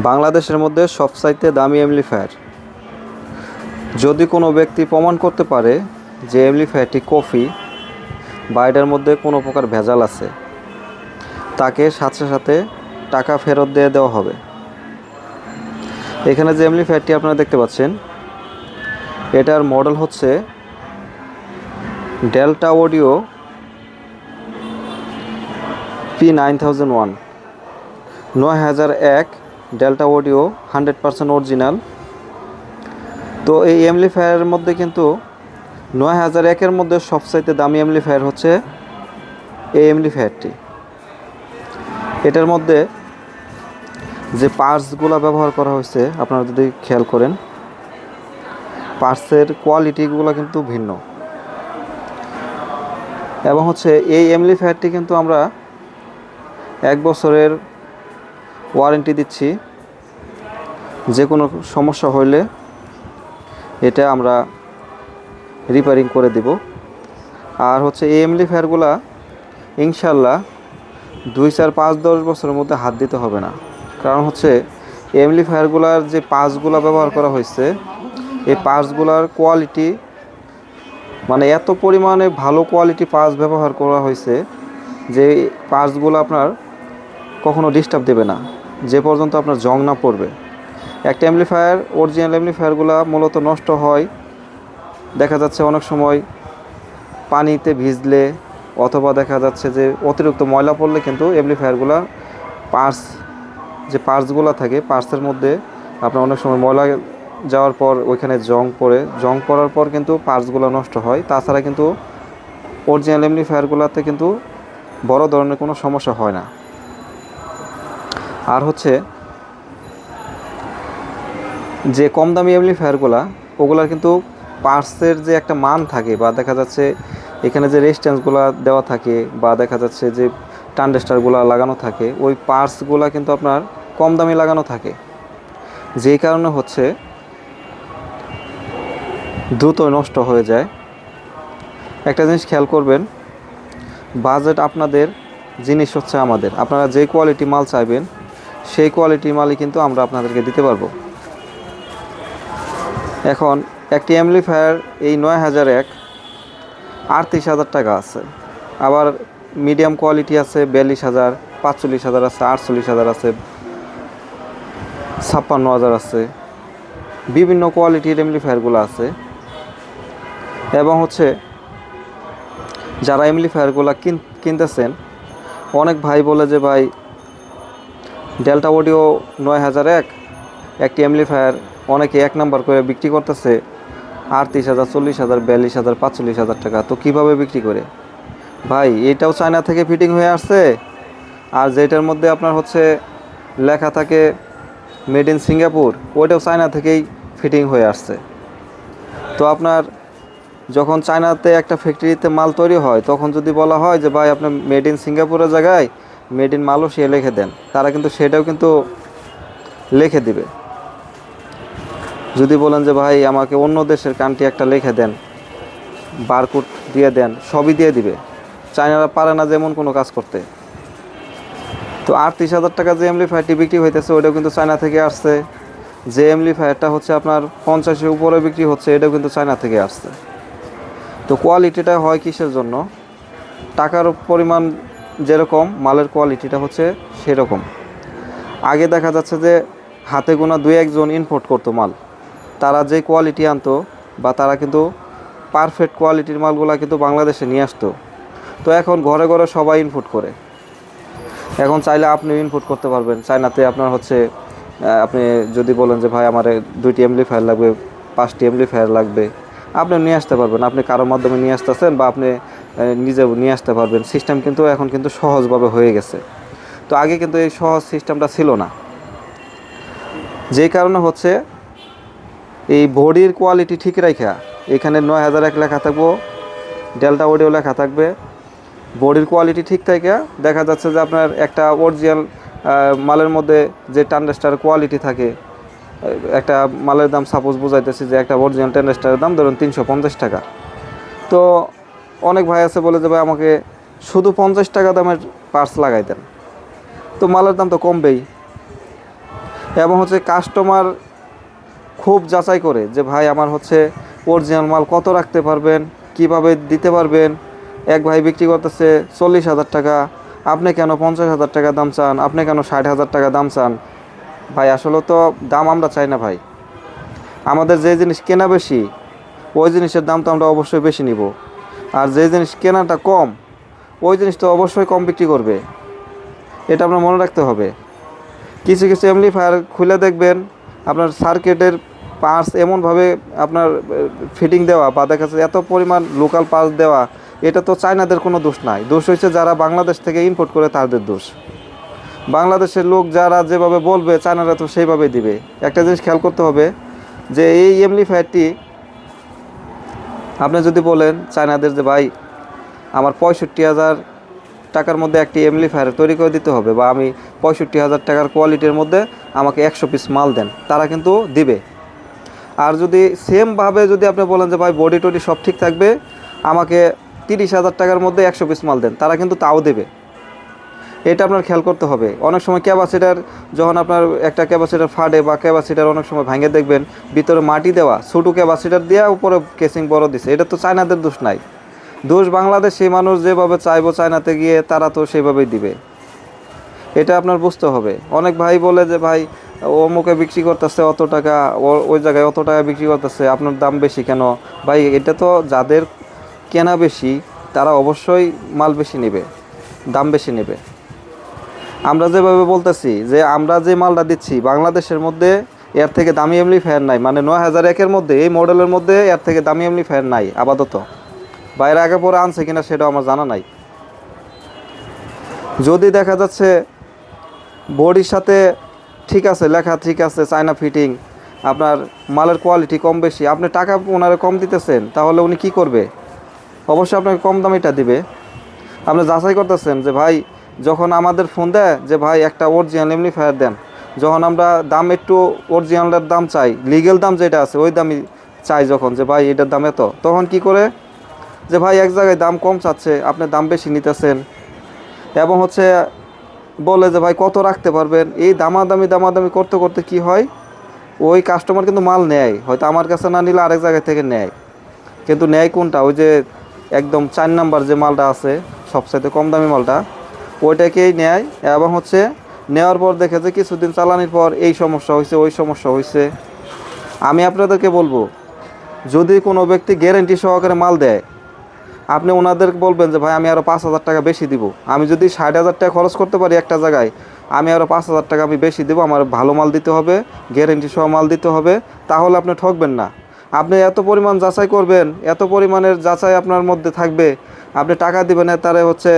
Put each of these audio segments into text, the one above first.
বাংলাদেশের মধ্যে সবচাইতে দামি এমপ্লিফায়ার যদি কোনো ব্যক্তি প্রমাণ করতে পারে যে এমপ্লিফায়ারটি কফি বা এটার মধ্যে কোনো প্রকার ভেজাল আছে, তাকে সাথে সাথে টাকা ফেরত দিয়ে দেওয়া হবে। এখানে যে এমপ্লিফায়ারটি আপনারা দেখতে পাচ্ছেন, এটার মডেল হচ্ছে Delta audio P nine thousand one, নয় হাজার এক Delta audio hundred percent original তো এই এমলিফায়ারের মধ্যে কিন্তু নয় হাজার একের মধ্যে সবচাইতে দামি এমলিফায়ার হচ্ছে এই এমলিফায়ারটি এটার মধ্যে যে পার্টসগুলো ব্যবহার করা হয়েছে, আপনারা যদি খেয়াল করেন, পার্টসের কোয়ালিটিগুলো কিন্তু ভিন্ন। এবং হচ্ছে এই এমলিফায়ারটি কিন্তু আমরা এক বছরের ওয়ারেন্টি দিচ্ছি। যে কোনো সমস্যা হইলে এটা আমরা রিপেয়ারিং করে দিব। আর হচ্ছে এই এমলিফায়ারগুলা ইনশাল্লাহ দুই চার পাঁচ দশ বছরের মধ্যে হাত দিতে হবে না। কারণ হচ্ছে এমলি এমলিফায়ারগুলার যে পার্টসগুলো ব্যবহার করা হয়েছে, এই পার্টসগুলার কোয়ালিটি মানে এত পরিমাণে ভালো কোয়ালিটি পার্টস ব্যবহার করা হয়েছে যে পার্টসগুলো আপনার কখনো ডিস্টার্ব দেবে না। যে পর্যন্ত আপনার জং না পড়বে। একটা অ্যাম্পলিফায়ার অরিজিনাল অ্যাম্পলিফায়ারগুলো মূলত নষ্ট হয়। দেখা যাচ্ছে অনেক সময় পানিতে ভিজলে অথবা দেখা যাচ্ছে যে অতিরিক্ত ময়লা পড়লে কিন্তু অ্যাম্পলিফায়ারগুলো পার্স যে পার্সগুলো থাকে পার্সের মধ্যে আপনার অনেক সময় ময়লা যাওয়ার পর ওইখানে জং পড়ে। জং পড়ার পর কিন্তু পার্টসগুলো নষ্ট হয়। তাছাড়া কিন্তু অরিজিনাল অ্যাম্পলিফায়ারগুলোতে কিন্তু বড় ধরনের কোনো সমস্যা হয় না। আর হচ্ছে যে কম দামি অ্যাম্পলিফায়ারগুলো ওগুলার কিন্তু পার্সের যে একটা মান থাকে বা দেখা যাচ্ছে এখানে যে রেজিস্ট্যান্সগুলো দেওয়া থাকে বা দেখা যাচ্ছে যে ট্রানডেস্টারগুলো লাগানো থাকে, ওই পার্টসগুলো কিন্তু আপনার কম দামি লাগানো থাকে। যেই কারণে হচ্ছে দ্রুত নষ্ট হয়ে যায়। একটা জিনিস খেয়াল করবেন বাজেট আপনাদের, জিনিস হচ্ছে আমাদের। আপনারা যে কোয়ালিটি মাল চাইবেন সেই কোয়ালিটির মালই কিন্তু আমরা আপনাদেরকে দিতে পারব। এখন, একটি অ্যাম্পলিফায়ার এই নয় হাজার এক, আটত্রিশ হাজার টাকা আছে। আবার মিডিয়াম কোয়ালিটি আছে বিয়াল্লিশ হাজার, পাঁচচল্লিশ হাজার আছে, আটচল্লিশ হাজার আছে, ছাপ্পান্ন হাজার আছে। বিভিন্ন কোয়ালিটির অ্যাম্পলিফায়ারগুলো আছে। এবং হচ্ছে, যারা অ্যাম্পলিফায়ারগুলো কিন কিনতেছেন, অনেক ভাই বলে যে, ভাই ডেল্টা অডিও নয় হাজার এক, একটি অ্যাম্পলিফায়ার অনেকে এক নাম্বার করে বিক্রি করতেছে আটত্রিশ হাজার, চল্লিশ হাজার, বিয়াল্লিশ হাজার, পাঁচচল্লিশ হাজার টাকা। তো কীভাবে বিক্রি করে? ভাই, এটাও চায়না থেকে ফিটিং হয়ে আসছে। আর যেটার মধ্যে আপনার হচ্ছে লেখা থাকে মেড ইন সিঙ্গাপুর, ওইটাও চায়না থেকেই ফিটিং হয়ে আসছে। তো আপনার যখন চায়নাতে একটা ফ্যাক্টরিতে মাল তৈরি হয়, তখন যদি বলা হয় যে, ভাই আপনার মেড ইন সিঙ্গাপুরের জায়গায় মেড ইন মালয়েশিয়া লিখে দেন। তারা কিন্তু সেটাও কিন্তু লিখে দিবে। যদি বলেন যে, ভাই, আমাকে অন্য দেশের কান্ট্রি একটা লিখে দেন বারকোড দিয়ে দেন, সবই দিয়ে দিবে। চায়নারা পারে না যেমন কোনো কাজ করতে। তো আটত্রিশ হাজার টাকা যে এমলিফায়ারটি বিক্রি হইতেছে, ওইটাও কিন্তু চায়না থেকে আসছে। যে এমলিফায়ারটা হচ্ছে আপনার পঞ্চাশের উপরে বিক্রি হচ্ছে, এটাও কিন্তু চায়না থেকে আসছে। তো কোয়ালিটিটা হয় কিসের জন্য? টাকার পরিমাণ যেরকম মালের কোয়ালিটিটা হচ্ছে সেরকম। আগে দেখা যাচ্ছে যে হাতে গোনা দুই একজন ইম্পোর্ট করতো মাল। তারা যে কোয়ালিটি আনতো বা তারা কিন্তু পারফেক্ট কোয়ালিটির মালগুলা কিন্তু বাংলাদেশে নিয়ে আসতো। তো এখন ঘরে ঘরে সবাই ইনপুট করে। এখন চাইলে আপনিও ইনপুট করতে পারবেন। চায়নাতে আপনার হচ্ছে আপনি যদি বলেন যে, ভাই, আমার দুইটি এমলি ফায়ার লাগবে, পাঁচটি এমলি ফায়ার লাগবে। আপনি নিয়ে আসতে পারবেন। আপনি কারোর মাধ্যমে নিয়ে আসতেছেন বা আপনি নিজেও নিয়ে আসতে পারবেন। সিস্টেম কিন্তু এখন কিন্তু সহজভাবে হয়ে গেছে। তো আগে কিন্তু এই সহজ সিস্টেমটা ছিল না। যেই কারণে হচ্ছে এই বডির কোয়ালিটি ঠিক রাখা এখানে নয় হাজার এক লেখা থাকব ডেল্টা অডিও লেখা থাকবে। বডির কোয়ালিটি ঠিক থাকে দেখা যাচ্ছে যে আপনার একটা অরিজিনাল মালের মধ্যে যে টান্ডেস্টার কোয়ালিটি থাকে, একটা মালের দাম সাপোজ বোঝাইতেছি যে একটা অরিজিনাল টান্ডেস্টারের দাম ধরুন তিনশো পঞ্চাশ টাকা। তো অনেক ভাই আছে বলে যে, ভাই, আমাকে শুধু পঞ্চাশ টাকা দামের পার্স লাগাই দেন। তো মালের দাম তো কমবেই। এবং হচ্ছে কাস্টমার খুব যাচাই করে যে, ভাই, আমার হচ্ছে অরিজিনাল মাল কত রাখতে পারবেন? কীভাবে দিতে পারবেন? এক ভাই বিক্রি করতেছে চল্লিশ হাজার টাকা। আপনি কেন পঞ্চাশ হাজার টাকা দাম চান? আপনি কেন ষাট হাজার টাকা দাম চান? ভাই, আসলে তো দাম আমরা চাই না ভাই। আমাদের যে জিনিস কেনা বেশি, ওই জিনিসের দাম তো আমরা অবশ্যই বেশি নিব। আর যে জিনিস কেনাটা কম, ওই জিনিসটা অবশ্যই কম বিক্রি করবে। এটা আপনার মনে রাখতে হবে। কিছু কিছু এমপ্লিফায়ার খুলে দেখবেন, আপনার সার্কিটের পার্স এমনভাবে আপনার ফিটিং দেওয়া বা দেখা যাচ্ছে এত পরিমাণ লোকাল পার্স দেওয়া, এটা তো চায়নাদের কোনো দোষ নাই। দোষ হচ্ছে যারা বাংলাদেশ থেকে ইম্পোর্ট করে তাদের দোষ। বাংলাদেশের লোক যারা যেভাবে বলবে, চায়নারা তো সেইভাবে দিবে। একটা জিনিস খেয়াল করতে হবে যে এই এমপ্লিফায়ারটি আপনি যদি বলেন চায়নাদের যে ভাই, আমার পঁয়ষট্টি হাজার টাকার মধ্যে একটি এমপ্লিফায়ার তৈরি করে দিতে হবে বা আমি পঁয়ষট্টি হাজার টাকার কোয়ালিটির মধ্যে আমাকে একশো পিস মাল দেন, তারা কিন্তু দিবে। আর যদি সেমভাবে যদি আপনি বলেন যে ভাই, বডি টডি সব ঠিক থাকবে, আমাকে তিরিশ হাজার টাকার মধ্যে একশো পিস মাল দেন, তারা কিন্তু তাও দেবে। এটা আপনার খেয়াল করতে হবে। অনেক সময় ক্যাপাসিটার যখন আপনার একটা ক্যাপাসিটার ফাটে বা ক্যাপাসিটার অনেক সময় ভাঙে দেখবেন, ভিতরে মাটি দেওয়া, ছোটো ক্যাপাসিটার দেওয়া উপরে কেসিং বড় দিছে। এটা তো চায়নাদের দোষ নাই। দোষ বাংলাদেশ, সেই মানুষ যেভাবে চাইব চায়নাতে গিয়ে, তারা তো সেভাবেই দিবে। এটা আপনার বুঝতে হবে। অনেক ভাই বলে যে, ভাই অমুকে বিক্রি করতেছে অত টাকা ওই জায়গায় অত টাকা বিক্রি করতেছে, আপনার দাম বেশি কেন? ভাই, এটা তো যাদের কেনা বেশি, তারা অবশ্যই মাল বেশি নেবে, দাম বেশি নেবে। আমরা যেভাবে বলতেছি যে আমরা যে মালটা দিচ্ছি, বাংলাদেশের মধ্যে এর থেকে দামি এমনি ফ্যান নাই। মানে নয় হাজার একের মধ্যে, এই মডেলের মধ্যে এর থেকে দামি এমনি ফ্যান নাই, আপাতত। বাইরে আগে পরে আনছে কিনা সেটাও আমার জানা নাই। যদি দেখা যাচ্ছে বডির সাথে ঠিক আছে, লেখা ঠিক আছে চায়না ফিটিং আপনার মালের কোয়ালিটি কম বেশি, আপনি টাকা ওনারে কম দিতেছেন, তাহলে উনি কি করবে? অবশ্যই আপনাকে কম দামিটা দিবে। আপনি যাচাই করতেছেন যে, ভাই যখন আমাদের ফোন দেয় যে, ভাই, একটা অরিজিনাল এমনি ফায়ার দেন। যখন আমরা দাম একটু অরিজিনালের দাম চাই লিগেল দাম যেটা আছে, ওই দামই চাই যখন যে, ভাই, এটার দাম এত। তখন কি করে? যে, ভাই, এক জায়গায় দাম কম চাচ্ছে, আপনি দাম বেশি নিতেছেন। এবং হচ্ছে বলে যে, ভাই, কত রাখতে পারবেন? এই দামাদামি দামাদামি করতে করতে কি হয়? ওই কাস্টমার কিন্তু মাল নেয়, হয়তো আমার কাছে না নিলে আরেক জায়গা থেকে নেয়। কিন্তু নেয় কোনটা? ওই যে, একদম চার নাম্বার যে মালটা আছে, সবচাইতে কম দামি মালটা ওইটাকেই নেয় এবং হচ্ছে নেওয়ার পর দেখে যে কিছুদিন চালানির পর এই সমস্যা হয়েছে, ওই সমস্যা হয়েছে। আমি আপনাদেরকে বলব, যদি কোনো ব্যক্তি গ্যারেন্টি সহকারে মাল দেয়, আপনি ওনাদের বলবেন যে, ভাই, আমি আরও পাঁচ হাজার টাকা বেশি দিব। আমি যদি ষাট হাজার টাকা খরচ করতে পারি একটা জায়গায়, আমি আরও পাঁচ হাজার টাকা আমি বেশি দেবো, আমার ভালো মাল দিতে হবে গ্যারেন্টি সহ মাল দিতে হবে, তাহলে আপনি ঠকবেন না। আপনি এত পরিমাণ যাচাই করবেন, এত পরিমাণের যাচাই আপনার মধ্যে থাকবে, আপনি টাকা দিবেন, তারে হচ্ছে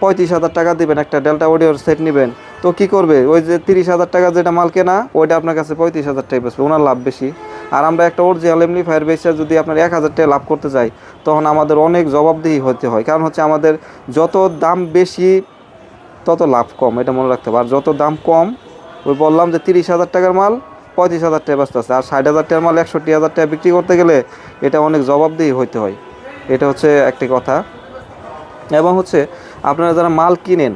পঁয়ত্রিশ হাজার টাকা দিবেন, একটা ডেল্টা অডিওর সেট নেবেন। তো কি করবে? ওই যে তিরিশ হাজার টাকা যেটা মাল কেনা, ওইটা আপনার কাছে পঁয়ত্রিশ হাজার টাকা বেসবে ওনার লাভ বেশি। আর আমরা একটা অরিজিনাল এমনি ফায়ার বেসে যদি আপনার এক হাজার টাকা লাভ করতে যাই, তখন আমাদের অনেক জবাবদিহি হতে হয়। কারণ হচ্ছে আমাদের যত দাম বেশি, তত লাভ কম, এটা মনে রাখতে হবে। আর যত দাম কম, ওই বললাম যে তিরিশ হাজার টাকার মাল পঁয়ত্রিশ হাজার টাকা ব্যস্ত আছে। আর ষাট হাজার টাকার মাল একষট্টি হাজার টাকা বিক্রি করতে গেলে এটা অনেক জবাবদিহি হইতে হয়। এটা হচ্ছে একটি কথা। এবং হচ্ছে আপনারা যারা মাল কিনেন,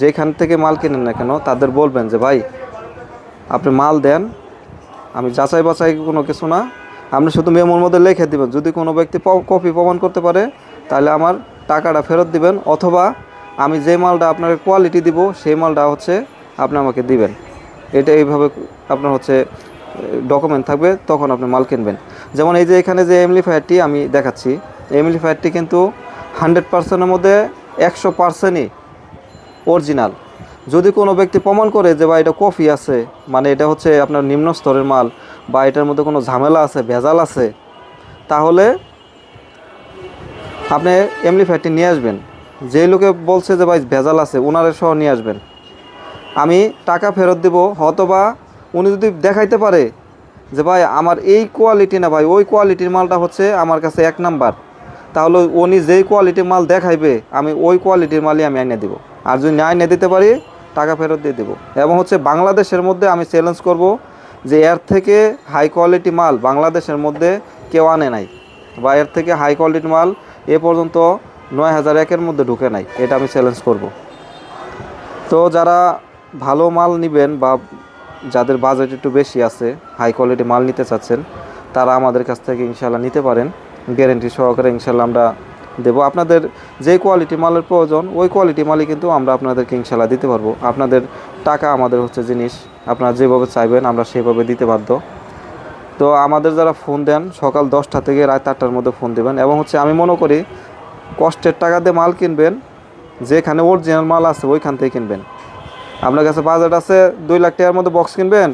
যেখান থেকে মাল কিনেন না কেন, তাদের বলবেন যে, ভাই, আপনি মাল দেন, আমি যাচাই বাছাই কোনো কিছু না। আপনি শুধু মেমোর মধ্যে লিখে দিবেন। যদি কোনো ব্যক্তি কপি প্রমাণ করতে পারে, তাহলে আমার টাকাটা ফেরত দিবেন। অথবা আমি যে মালটা আপনাকে কোয়ালিটি দিব, সেই মালটা হচ্ছে আপনি আমাকে দিবেন। এটা এইভাবে আপনার হচ্ছে ডকুমেন্ট থাকবে, তখন আপনি মাল কিনবেন। যেমন এই যে এখানে যে এমলিফায়ারটি আমি দেখাচ্ছি এমলিফায়ারটি কিন্তু হান্ড্রেড পার্সেন্টের মধ্যে একশো পার্সেন্টই অরিজিনাল। যদি কোনো ব্যক্তি প্রমাণ করে যে বা এটা কফি আছে মানে এটা হচ্ছে আপনার নিম্ন স্তরের মাল বা এটার মধ্যে কোনো ঝামেলা আছে, ভেজাল আছে, তাহলে আপনি এমলিফায়ারটি নিয়ে আসবেন। যে লোকে বলছে যে ভাই ভেজাল আছে ওনারে সহ নিয়ে আসবেন। আমি টাকা ফেরত দেব, হয়তোবা উনি যদি দেখাইতে পারে যে ভাই আমার এই কোয়ালিটি না ভাই, ওই কোয়ালিটির মালটা হচ্ছে আমার কাছে এক নাম্বার। তাহলে উনি যেই কোয়ালিটির মাল দেখাইবে, আমি ওই কোয়ালিটির মালই আমি আইনে দেবো। আর যদি না আইনে দিতে পারি, টাকা ফেরত দিয়ে দেবো। এবং হচ্ছে বাংলাদেশের মধ্যে আমি চ্যালেঞ্জ করব যে এর থেকে হাই কোয়ালিটি মাল বাংলাদেশের মধ্যে কেউ আনে নাই, বা এর থেকে হাই কোয়ালিটি মাল এ পর্যন্ত নয় হাজার একের মধ্যে ঢুকে নাই, এটা আমি চ্যালেঞ্জ করব। তো যারা ভালো মাল নেবেন বা যাদের বাজেট একটু বেশি আছে হাই কোয়ালিটি মাল নিতে চাচ্ছেন, তারা আমাদের কাছ থেকে ইনশাল্লাহ নিতে পারেন। গ্যারেন্টি সহকারে ইনশাল্লাহ আমরা দেবো। আপনাদের যে কোয়ালিটি মালের প্রয়োজন, ওই কোয়ালিটি মালই কিন্তু আমরা আপনাদেরকে ইনশাল্লাহ দিতে পারব। আপনাদের টাকা আমাদের হচ্ছে জিনিস, আপনারা যেভাবে চাইবেন আমরা সেভাবে দিতে বাধ্য। তো আমাদের যারা ফোন দেন, সকাল দশটা থেকে রাত আটটার মধ্যে ফোন দেবেন এবং হচ্ছে আমি মনে করি কষ্টের টাকা দিয়ে মাল কিনবেন, যেখানে অরিজিনাল মাল আছে ওইখান থেকে কিনবেন। আপনার কাছে বাজেট আছে দুই লাখ টাকার মধ্যে বক্স কিনবেন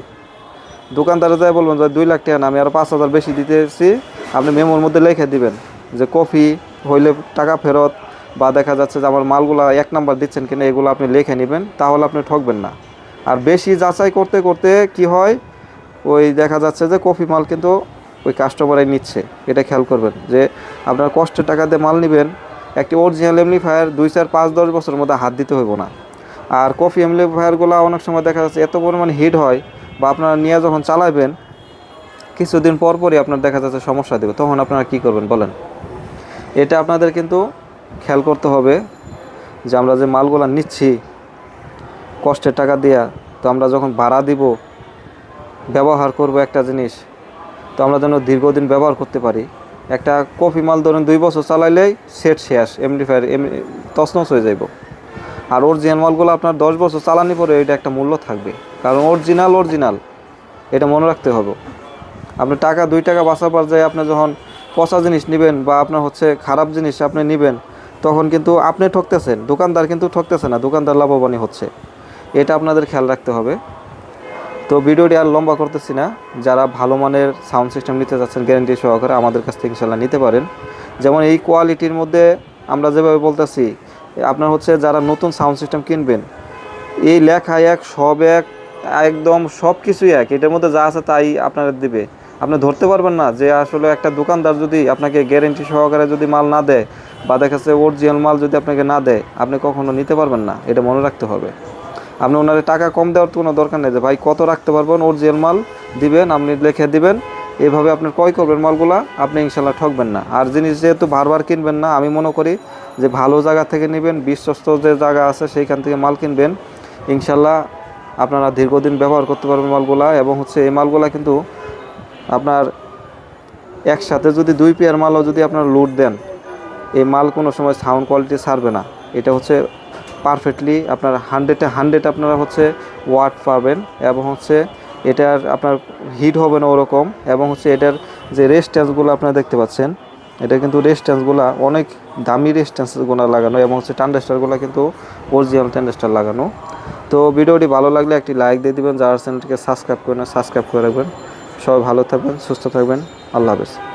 দোকানদারে যাই বলবেন যে দুই লাখ টাকা না, আমি আরও পাঁচ হাজার বেশি দিতেছি। আপনি মেমোর মধ্যে লিখে দিবেন যে কফি হইলে টাকা ফেরত বা দেখা যাচ্ছে যে আমার মালগুলা এক নাম্বার দিচ্ছেন কিনা, এগুলো আপনি লিখে নেবেন, তাহলে আপনি ঠকবেন না। আর বেশি যাচাই করতে করতে কি হয়, ওই দেখা যাচ্ছে যে কফি মাল কিন্তু ওই কাস্টমারাই নিচ্ছে। এটা খেয়াল করবেন যে আপনার কষ্টের টাকা দিয়ে মাল নেবেন, একটি অরিজিনাল এমনিফায়ার দুই, চার, পাঁচ, দশ বছরের মধ্যে হাত দিতে হইব না। আর কফি এমনিফায়ারগুলো অনেক সময় দেখা যাচ্ছে এত পরিমাণ হিট হয় বা আপনারা নিয়ে যখন চালাবেন, কিছুদিন পর পরই আপনার দেখা যাচ্ছে সমস্যা দেবে। তখন আপনারা কি করবেন বলেন? এটা আপনাদের কিন্তু খেয়াল করতে হবে যে আমরা যে মালগুলো নিচ্ছি, কষ্টের টাকা দিয়া, তো আমরা যখন ভাড়া দিব, ব্যবহার করব একটা জিনিস, তো আমরা যেন দীর্ঘদিন ব্যবহার করতে পারি। একটা কফি মাল ধরুন দুই বছর চালাইলেই সেট শেষ এমডি ফায়ার, এমনি তছনছ হয়ে যাইব। আর অরিজিনাল মালগুলো আপনার দশ বছর চালানি পরে এটা একটা মূল্য থাকবে। কারণ অরিজিনাল অরিজিনাল এটা মনে রাখতে হবে। আপনি টাকা, দুই টাকা বাঁচাবার যায় আপনি যখন পচা জিনিস নেবেন বা আপনার হচ্ছে খারাপ জিনিস আপনি নেবেন, তখন কিন্তু আপনি ঠকতেছেন, দোকানদার কিন্তু ঠকতেছে না, দোকানদার লাভবানই হচ্ছে। এটা আপনাদের খেয়াল রাখতে হবে। তো ভিডিওটি আর লম্বা করতেছি না। যারা ভালো মানের সাউন্ড সিস্টেম নিতে চাচ্ছেন গ্যারেন্টি সহকারে আমাদের কাছ থেকে ইনশাল্লাহ নিতে পারেন। যেমন এই কোয়ালিটির মধ্যে আমরা যেভাবে বলতেছি আপনার হচ্ছে যারা নতুন সাউন্ড সিস্টেম কিনবেন, এই লেখা এক, সব এক, একদম সব কিছুই এক। এটার মধ্যে যা আছে তাই আপনারা দিবে। আপনি ধরতে পারবেন না যে আসলে একটা দোকানদার যদি আপনাকে গ্যারেন্টি সহকারে যদি মাল না দেয় বা দেখা যাচ্ছে অরিজিনাল মাল যদি আপনাকে না দেয়, আপনি কখনো নিতে পারবেন না। এটা মনে রাখতে হবে। আপনি ওনার টাকা কম দেওয়ার তো কোনো দরকার নেই যে, ভাই, কত রাখতে পারবেন অরিজিনাল মাল? দিবেন, আপনি লিখে দিবেন। এভাবে আপনি ক্রয় করবেন মালগুলা, আপনি ইনশাল্লাহ ঠকবেন না। আর জিনিস যেহেতু বারবার কিনবেন না, আমি মনে করি যে ভালো জায়গা থেকে নেবেন, বিশ্বস্ত যে জায়গা আছে সেইখান থেকে মাল কিনবেন। ইনশাল্লাহ আপনারা দীর্ঘদিন ব্যবহার করতে পারবেন মালগুলা এবং হচ্ছে এই মালগুলা কিন্তু আপনার একসাথে যদি দুই পেয়ার মালও যদি আপনারা লুট দেন, এই মাল কোনো সময় সাউন্ড কোয়ালিটি ছাড়বে না। এটা হচ্ছে পারফেক্টলি আপনার হান্ড্রেডে হান্ড্রেড আপনারা হচ্ছে ওয়াট পাবেন এবং হচ্ছে এটার আপনার হিট হবে না ওরকম, এবং হচ্ছে এটার যে রেস্টেন্সগুলো আপনারা দেখতে পাচ্ছেন, এটা কিন্তু রেস্টেন্সগুলো অনেক দামি রেস্টেন্সগুলো লাগানো, এবং হচ্ছে টান্ডাস্টারগুলো কিন্তু অরিজিনাল টান্ডাস্টার লাগানো। তো ভিডিওটি ভালো লাগলে একটি লাইক দিয়ে দেবেন, যারা চ্যানেলটিকে সাবস্ক্রাইব করে না সাবস্ক্রাইব করে রাখবেন। সবাই ভালো থাকবেন, সুস্থ থাকবেন। আল্লাহ হাফেজ।